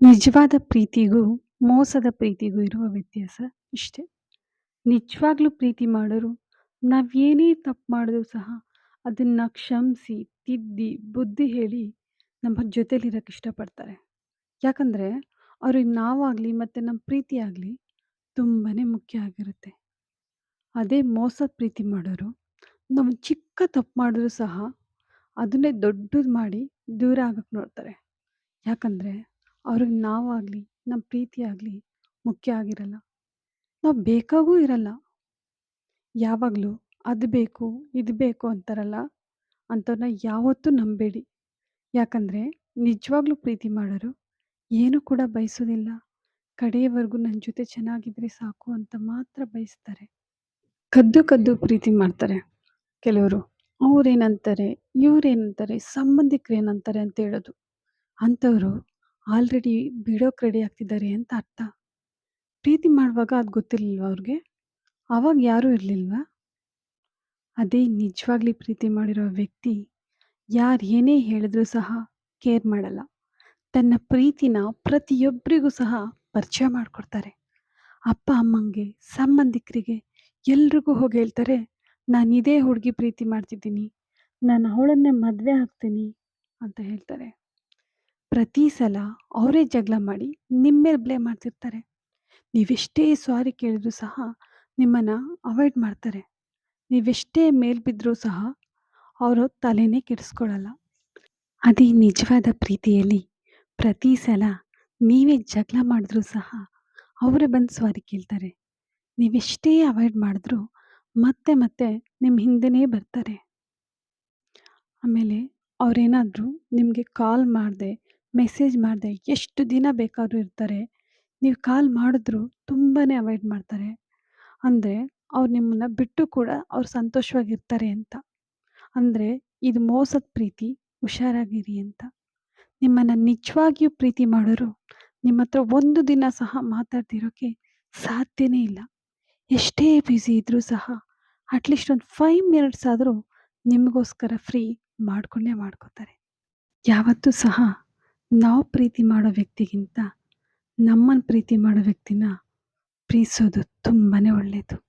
ನಿಜವಾದ ಪ್ರೀತಿಗೂ, ಮೋಸದ ಪ್ರೀತಿಗೂ ಇರುವ ವ್ಯತ್ಯಾಸ ಇಷ್ಟೇ. ನಿಜವಾಗ್ಲೂ ಪ್ರೀತಿ ಮಾಡೋರು ನಾವೇನೇ ತಪ್ಪು ಮಾಡಿದ್ರೂ ಸಹ ಅದನ್ನ ಕ್ಷಮಿಸಿ, ತಿದ್ದಿ, ಬುದ್ಧಿ ಹೇಳಿ ನಮ್ಮ ಜೊತೆಲಿರೋಕ್ಕೆ ಇಷ್ಟಪಡ್ತಾರೆ. ಯಾಕಂದ್ರೆ ಅವ್ರಿಗೆ ನಾವಾಗ್ಲಿ ಮತ್ತೆ ನಮ್ಮ ಪ್ರೀತಿ ಆಗಲಿ ತುಂಬಾ ಮುಖ್ಯ ಆಗಿರುತ್ತೆ. ಅದೇ ಮೋಸದ ಪ್ರೀತಿ ಮಾಡೋರು ನಾವು ಚಿಕ್ಕ ತಪ್ಪು ಮಾಡಿದ್ರು ಸಹ ಅದನ್ನೇ ದೊಡ್ಡದು ಮಾಡಿ ದೂರ ಆಗಕ್ಕೆ ನೋಡ್ತಾರೆ. ಯಾಕಂದ್ರೆ ಅವ್ರಿಗೆ ನಾವಾಗ್ಲಿ, ನಮ್ಮ ಪ್ರೀತಿ ಆಗಲಿ ಮುಖ್ಯ ಆಗಿರಲ್ಲ. ನಾವು ಬೇಕಾಗೂ ಇರಲ್ಲ. ಯಾವಾಗಲೂ ಅದು ಬೇಕು, ಇದು ಬೇಕು ಅಂತಾರಲ್ಲ ಅಂಥವ್ರನ್ನ ಯಾವತ್ತೂ ನಂಬೇಡಿ. ಯಾಕಂದರೆ ನಿಜವಾಗ್ಲೂ ಪ್ರೀತಿ ಮಾಡೋರು ಏನು ಕೂಡ ಬಯಸೋದಿಲ್ಲ. ಕಡೆಯವರೆಗೂ ನನ್ನ ಜೊತೆ ಚೆನ್ನಾಗಿದ್ರೆ ಸಾಕು ಅಂತ ಮಾತ್ರ ಬಯಸ್ತಾರೆ. ಕದ್ದು ಕದ್ದು ಪ್ರೀತಿ ಮಾಡ್ತಾರೆ ಕೆಲವರು. ಅವ್ರೇನಂತಾರೆ, ಇವ್ರೇನಂತಾರೆ, ಸಂಬಂಧಿಕರೇನಂತಾರೆ ಅಂತ ಹೇಳೋದು. ಅಂಥವ್ರು ಆಲ್ರೆಡಿ ಬಿಡೋಕ್ಕೆ ರೆಡಿ ಆಗ್ತಿದ್ದಾರೆ ಅಂತ ಅರ್ಥ. ಪ್ರೀತಿ ಮಾಡುವಾಗ ಅದು ಗೊತ್ತಿರಲಿಲ್ವ ಅವ್ರಿಗೆ? ಆವಾಗ ಯಾರೂ ಇರಲಿಲ್ವ ಅದೇ ನಿಜವಾಗ್ಲಿ ಪ್ರೀತಿ ಮಾಡಿರೋ ವ್ಯಕ್ತಿ ಯಾರು ಏನೇ ಹೇಳಿದ್ರೂ ಸಹ ಕೇರ್ ಮಾಡಲ್ಲ. ತನ್ನ ಪ್ರೀತಿನ ಪ್ರತಿಯೊಬ್ಬರಿಗೂ ಸಹ ಪರಿಚಯ ಮಾಡಿಕೊಡ್ತಾರೆ. ಅಪ್ಪ ಅಮ್ಮಂಗೆ, ಸಂಬಂಧಿಕರಿಗೆ ಎಲ್ರಿಗೂ ಹೋಗಿ ಹೇಳ್ತಾರೆ, ನಾನು ಇದೇ ಹುಡುಗಿ ಪ್ರೀತಿ ಮಾಡ್ತಿದ್ದೀನಿ. ನಾನು ಅವಳನ್ನೇ ಮದುವೆ ಆಗ್ತೀನಿ ಅಂತ ಹೇಳ್ತಾರೆ. ಪ್ರತಿ ಸಲ ಅವರೇ ಜಗಳ ಮಾಡಿ ನಿಮ್ಮ ಮೇಲೆ ಬ್ಲೇಮ್ ಮಾಡ್ತಿರ್ತಾರೆ. ನೀವೆಷ್ಟೇ ಸಾರಿ ಕೇಳಿದ್ರು ಸಹ ನಿಮ್ಮನ್ನು ಅವಾಯ್ಡ್ ಮಾಡ್ತಾರೆ. ನೀವೆಷ್ಟೇ ಮೇಲ್ ಬಿದ್ದರೂ ಸಹ ಅವರು ತಲೆನೇ ಕೆಡಿಸ್ಕೊಳ್ಳಲ್ಲ. ಅದೇ ನಿಜವಾದ ಪ್ರೀತಿಯಲ್ಲಿ ಪ್ರತಿ ಸಲ ನೀವೇ ಜಗಳ ಮಾಡಿದ್ರೂ ಸಹ ಅವರೇ ಬಂದು ಸಾರಿ ಕೇಳ್ತಾರೆ. ನೀವೆಷ್ಟೇ ಅವಾಯ್ಡ್ ಮಾಡಿದ್ರೂ ಮತ್ತೆ ಮತ್ತೆ ನಿಮ್ಮ ಹಿಂದೆನೇ ಬರ್ತಾರೆ. ಆಮೇಲೆ ಅವರೇನಾದರೂ ನಿಮಗೆ ಕಾಲ್ ಮಾಡದೆ, ಮೆಸೇಜ್ ಮಾಡಿದೆ ಎಷ್ಟು ದಿನ ಬೇಕಾದರೂ ಇರ್ತಾರೆ. ನೀವು ಕಾಲ್ ಮಾಡಿದ್ರು ತುಂಬಾ ಅವಾಯ್ಡ್ ಮಾಡ್ತಾರೆ. ಅಂದರೆ ಅವ್ರು ನಿಮ್ಮನ್ನು ಬಿಟ್ಟು ಕೂಡ ಅವ್ರು ಸಂತೋಷವಾಗಿರ್ತಾರೆ ಅಂತ. ಅಂದರೆ ಇದು ಮೋಸದ ಪ್ರೀತಿ, ಹುಷಾರಾಗಿರಿ ಅಂತ. ನಿಮ್ಮನ್ನು ನಿಜವಾಗಿಯೂ ಪ್ರೀತಿ ಮಾಡೋರು ನಿಮ್ಮ ಹತ್ರ ಒಂದು ದಿನ ಸಹ ಮಾತಾಡ್ತಿರೋಕ್ಕೆ ಸಾಧ್ಯನೇ ಇಲ್ಲ. ಎಷ್ಟೇ ಬ್ಯುಸಿ ಇದ್ದರೂ ಸಹ ಅಟ್ಲೀಸ್ಟ್ ಒಂದು ಫೈವ್ ಮಿನಿಟ್ಸ್ ಆದರೂ ನಿಮಗೋಸ್ಕರ ಫ್ರೀ ಮಾಡ್ಕೊಂಡೇ ಮಾಡ್ಕೋತಾರೆ. ಯಾವತ್ತೂ ಸಹ ನಾವು ಪ್ರೀತಿ ಮಾಡೋ ವ್ಯಕ್ತಿಗಿಂತ ನಮ್ಮನ್ನು ಪ್ರೀತಿ ಮಾಡೋ ವ್ಯಕ್ತಿನ ಪ್ರೀತಿಸೋದು ತುಂಬಾ ಒಳ್ಳೆಯದು.